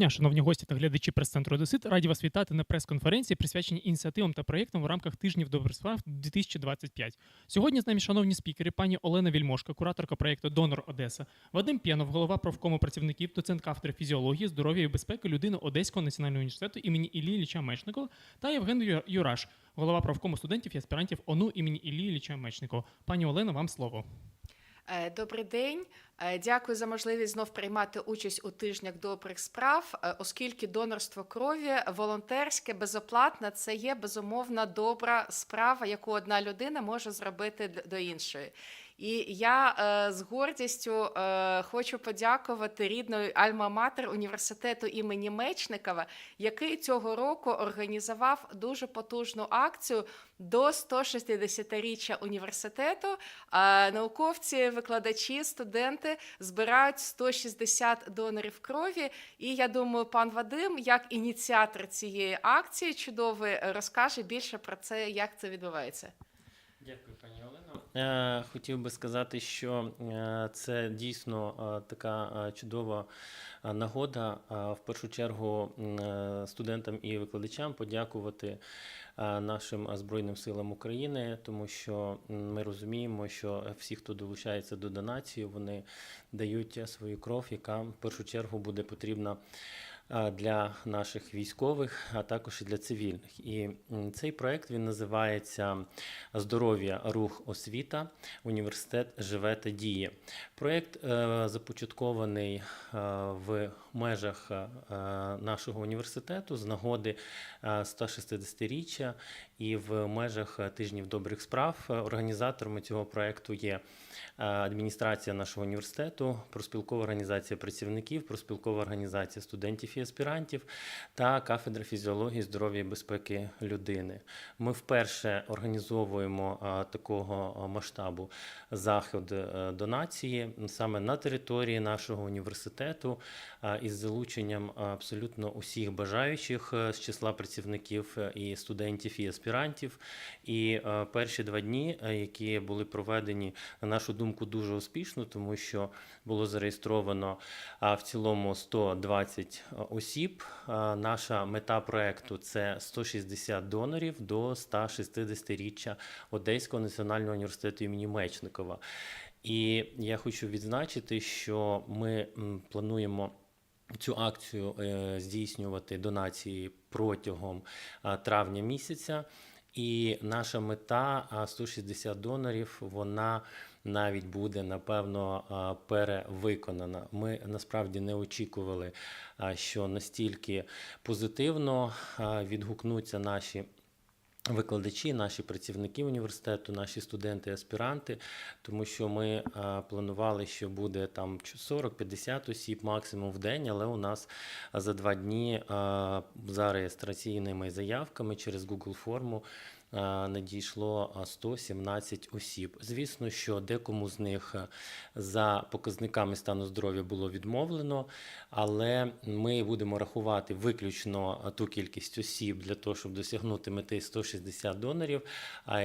дня, шановні гості та глядачі прес-центру Одесит, раді вас вітати на прес-конференції, присвяченій ініціативам та проєктам в рамках тижнів добрих справ 2025. Сьогодні з нами шановні спікери, пані Олена Вільмошка, кураторка проєкту Донор Одеса, Вадим П'янов, голова профкому працівників, доцент кафедри фізіології, здоров'я і безпеки людини Одеського національного університету імені Іллі Ілліча Мечникова та Євген Юраш, голова профкому студентів і аспірантів ОНУ імені Іллі Ілліча Мечникова. Пані Олено, вам слово. Е, Добрий день. Е, Дякую за можливість знов приймати участь у тижнях добрих справ, е, оскільки донорство крові волонтерське, безоплатне це є безумовно добра справа, яку одна людина може зробити до іншої. І я е, з гордістю е, хочу подякувати рідної Альма-Матер університету імені Мечникова, який цього року організував дуже потужну акцію до 160-річчя університету. А науковці, викладачі, студенти збирають 160 донорів крові. І я думаю, пан Вадим, як ініціатор цієї акції, чудовий, розкаже більше про це, як це відбувається. Дякую, пані Олено. Е, Хотів би сказати, що е, це дійсно е, така чудова нагода. В першу чергу студентам і викладачам подякувати нашим Збройним силам України, тому що ми розуміємо, що всі, хто долучається до донації, вони дають свою кров, яка в першу чергу буде потрібна для наших військових, а також і для цивільних. І цей проект він називається Здоров'я, рух, освіта. Університет живе та діє. Проект е, започаткований е, в межах е, нашого університету з нагоди е, 160-річчя і в межах тижнів добрих справ. Організаторами цього проекту є адміністрація нашого університету, проспілкова організація працівників, проспілкова організація студентів аспірантів та кафедра фізіології, здоров'я і безпеки людини. Ми вперше організовуємо такого масштабу захід е, донації саме на території нашого університету із залученням абсолютно усіх бажаючих е, з числа працівників е, і студентів і аспірантів. І перші два дні, які були проведені, на нашу думку, дуже успішно, тому що було зареєстровано в цілому 120 осіб. Наша мета проекту це 160 донорів до 160-річчя Одеського національного університету імені Мечникова. І я хочу відзначити, що ми плануємо. Цю акцію е, здійснювати донації протягом травня місяця. І наша мета а, 160 донорів, вона навіть буде напевно перевиконана. Ми насправді не очікували, що настільки позитивно відгукнуться наші. Викладачі, наші працівники університету, наші студенти, аспіранти, тому що ми планували, що буде там 40-50 осіб максимум в день, але у нас за два дні за реєстраційними заявками через Google форму надійшло а, 117 осіб. Звісно, що декому з них за показниками стану здоров'я було відмовлено, але ми будемо рахувати виключно ту кількість осіб для того, щоб досягнути мети 160 донорів,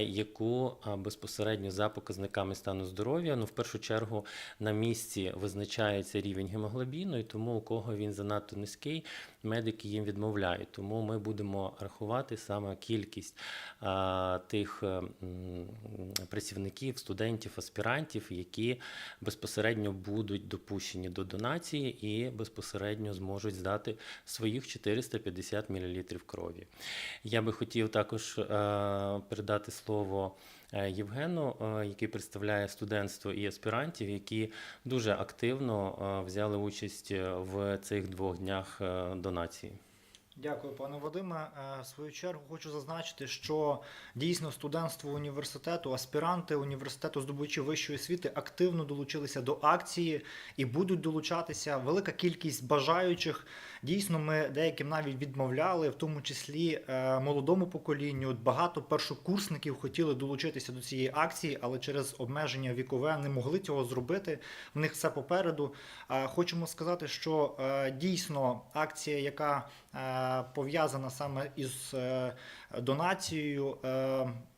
яку безпосередньо за показниками стану здоров'я, ну в першу чергу на місці визначається рівень гемоглобіну, і тому у кого він занадто низький, медики їм відмовляють. Тому ми будемо рахувати саме кількість а, тих е, працівників, студентів, аспірантів, які безпосередньо будуть допущені до донації і безпосередньо зможуть здати своїх 450 мл крові. Я би хотів також е, передати слово е, Євгену, який представляє студентство і аспірантів, які дуже активно взяли участь в цих двох днях е, донації. Дякую, пане Вадиме. Е, В свою чергу хочу зазначити, що дійсно студентство університету, аспіранти університету здобувачі вищої освіти активно долучилися до акції і будуть долучатися. Велика кількість бажаючих. Дійсно, ми деяким навіть відмовляли, в тому числі е, молодому поколінню. Багато першокурсників хотіли долучитися до цієї акції, але через обмеження вікове не могли цього зробити. В них все попереду. Е, Хочемо сказати, що дійсно акція, яка пов'язана саме із е, донацією,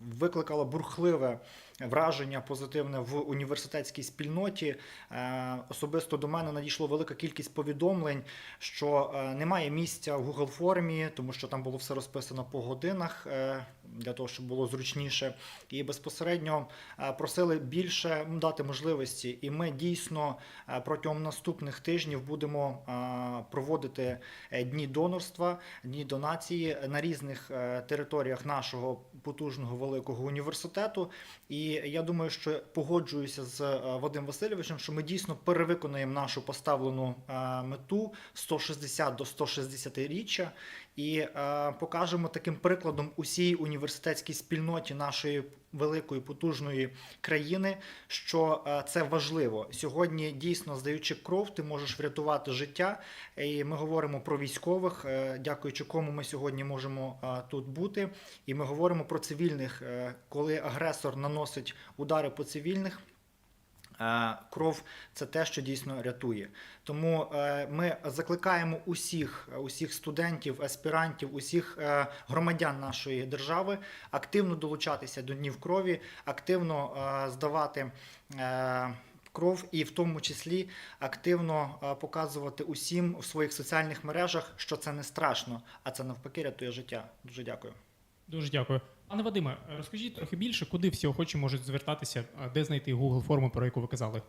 викликала бурхливе враження позитивне в університетській спільноті. Е, Особисто до мене надійшло велика кількість повідомлень, що е, немає місця в Google формі, тому що там було все розписано по годинах е, для того, щоб було зручніше. І безпосередньо просили більше дати можливості. І ми дійсно протягом наступних тижнів будемо проводити дні донорства, дні донації на різних територіях нашого потужного великого університету. І я думаю, що погоджуюся з Вадим Васильовичем, що ми дійсно перевиконаємо нашу поставлену е, мету 160 до 160 річчя і е, покажемо таким прикладом усій університетській спільноті нашої великої потужної країни, що е, це важливо. Сьогодні дійсно здаючи кров, ти можеш врятувати життя. І ми говоримо про військових, е, дякуючи кому ми сьогодні можемо е, тут бути. І ми говоримо про цивільних, коли агресор наносить удари по цивільних. Е, Кров це те, що дійсно рятує. Тому е, ми закликаємо усіх, усіх студентів, аспірантів, усіх е, громадян нашої держави активно долучатися до днів крові, активно здавати. Кров і в тому числі активно показувати усім у своїх соціальних мережах, що це не страшно, а це навпаки рятує життя. Дуже дякую. Дуже дякую. Пане Вадиме, розкажіть трохи більше, куди всі охочі можуть звертатися, де знайти Google форму, про яку ви казали.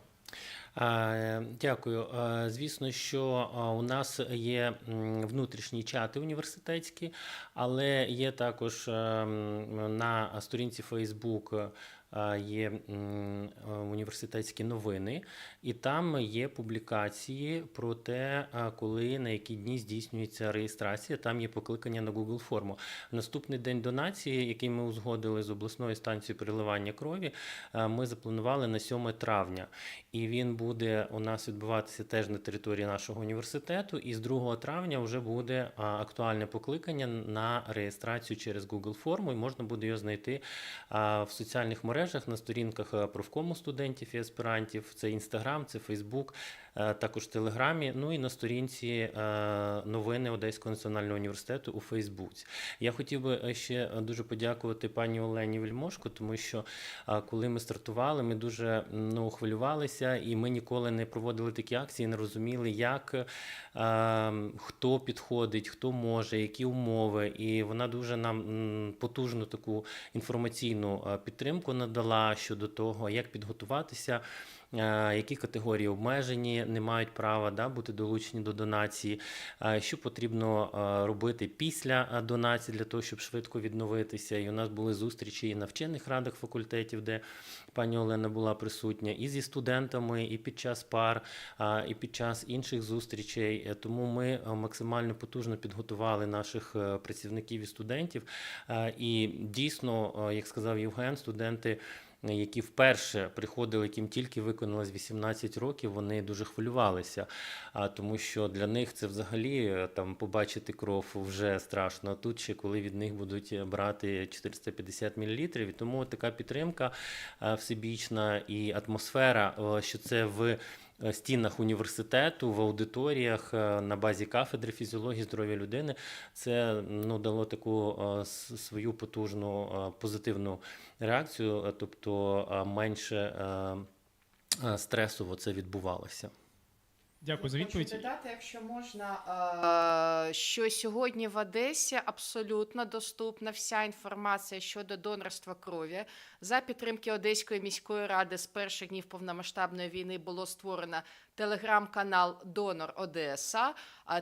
Е, Дякую. Звісно, що у нас є внутрішні чати університетські, але є також е, на сторінці Facebook є е, університетські новини, і там є публікації про те, е, коли на які дні здійснюється реєстрація. Там є покликання на Google форму. Наступний день донації, який ми узгодили з обласною станцією переливання крові, е, ми запланували на 7 травня. І він буде у нас відбуватися теж на території нашого університету. І з 2 травня вже буде актуальне покликання на реєстрацію через Google форму, і можна буде його знайти в соціальних мережах на сторінках профкому студентів і аспірантів. Це Інстаграм, це Фейсбук, е, також Телеграмі. Ну і на сторінці е, новини Одеського національного університету у Фейсбуці. Я хотів би е, ще дуже подякувати пані Олені Вельмошко, тому що коли ми стартували, ми дуже ну, хвилювалися, і ми ніколи не проводили такі акції, не розуміли, як е, хто підходить, хто може, які умови. І вона дуже нам потужну таку інформаційну е, підтримку надала щодо того, як підготуватися. Які категорії обмежені не мають права да, бути долучені до донації, що потрібно робити після донації для того, щоб швидко відновитися. І у нас були зустрічі і на вчених радах факультетів, де пані Олена була присутня, і зі студентами, і під час пар, і під час інших зустрічей. Тому ми максимально потужно підготували наших е, працівників і студентів. І дійсно, як сказав Євген, студенти. Які вперше приходили, яким тільки виконалось 18 років, вони дуже хвилювалися, а тому що для них це взагалі е, там побачити кров вже страшно. А тут ще коли від них будуть е, брати 450 мл. І тому така підтримка е, всебічна і атмосфера, що це в стінах університету, в аудиторіях е, на базі кафедри фізіології здоров'я людини, це ну, дало таку е, свою потужну е, позитивну реакцію, е, тобто е, менше е, е, стресово це відбувалося. Дякую за Хочу додати, якщо можна, е, що сьогодні в Одесі абсолютно доступна вся інформація щодо донорства крові. За підтримки Одеської міської ради з перших днів повномасштабної війни було створено телеграм-канал Донор Одеса.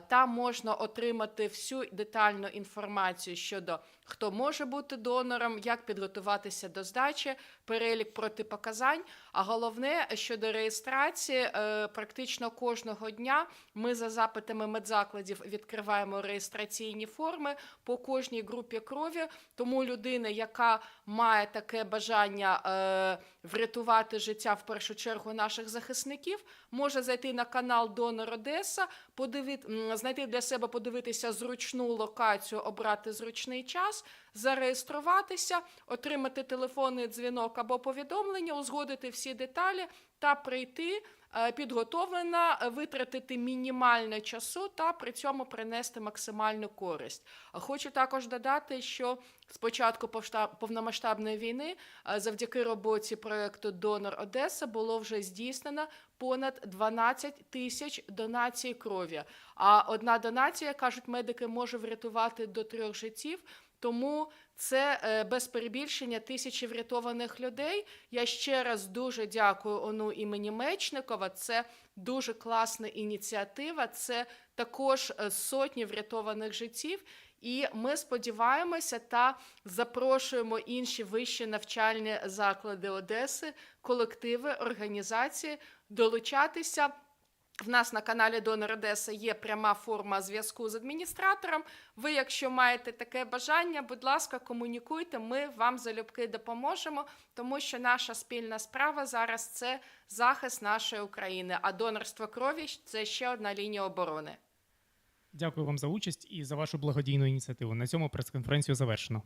Там можна отримати всю детальну інформацію щодо хто може бути донором, як підготуватися до здачі, перелік протипоказань. А головне щодо реєстрації, е, практично кожного дня ми за запитами медзакладів відкриваємо реєстраційні форми по кожній групі крові. Тому людина, яка має таке бажання е, врятувати життя в першу чергу наших захисників, може зайти на канал Донор Одеса, подивити, знайти для себе, подивитися зручну локацію, обрати зручний час, зареєструватися, отримати телефонний дзвінок або повідомлення, узгодити всі деталі та прийти підготовлена е, витратити мінімально часу та при цьому принести максимальну користь. Хочу також додати, що з початку повномасштабної війни е, завдяки роботі проекту Донор Одеса було вже здійснено понад 12 тисяч донацій крові. А одна донація, кажуть медики, може врятувати до трьох життів. Тому це е, без перебільшення тисячі врятованих людей. Я ще раз дуже дякую ОНУ імені Мечникова. Це дуже класна ініціатива. Це також е, сотні врятованих життів. І ми сподіваємося та запрошуємо інші вищі навчальні заклади Одеси, колективи, організації долучатися. В нас на каналі Донор Одеса є пряма форма зв'язку з адміністратором. Ви, якщо маєте таке бажання, будь ласка, комунікуйте. Ми вам залюбки допоможемо, тому що наша спільна справа зараз це захист нашої України. А донорство крові це ще одна лінія оборони. Дякую вам за участь і за вашу благодійну ініціативу. На цьому прес-конференцію завершено.